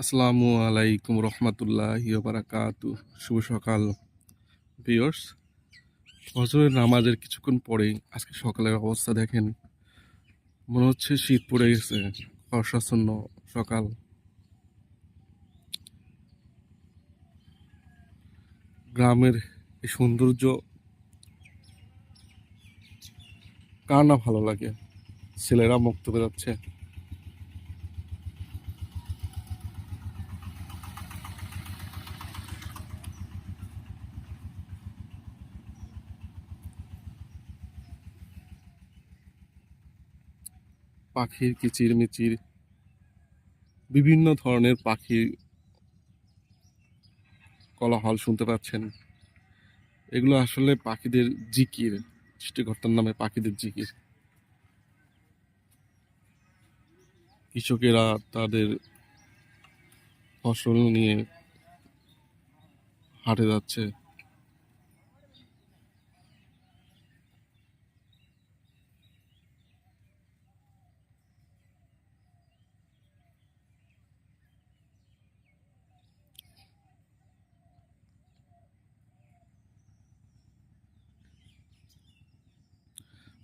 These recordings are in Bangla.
আসসালামু আলাইকুম রহমতুল্লাহ বারাকাতু শুভ সকাল ভিওর্স ফজরের নামাজের কিছুক্ষণ পরেই আজকে সকালের অবস্থা দেখেন। মনে হচ্ছে শীত পড়ে গেছে বর্ষাচ্ছন্ন সকাল। গ্রামের এই সৌন্দর্য কার না ভালো লাগে? ছেলেরা মুক্ত বেরোচ্ছে পাখির কিচির মিচির বিভিন্ন ধরনের পাখির কোলাহল শুনতে পাচ্ছেন। এগুলো আসলে পাখিদের জিকির, সৃষ্টিকর্তার নামে পাখিদের জিকির। কৃষকেরা তাদের ফসল নিয়ে হাটে যাচ্ছে।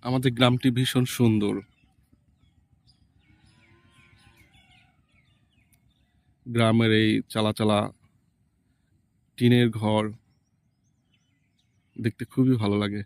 আমাদের গ্রামটি ভীষণ সুন্দর। গ্রামের এই চালা চালা টিনের ঘর দেখতে খুবই ভালো লাগে।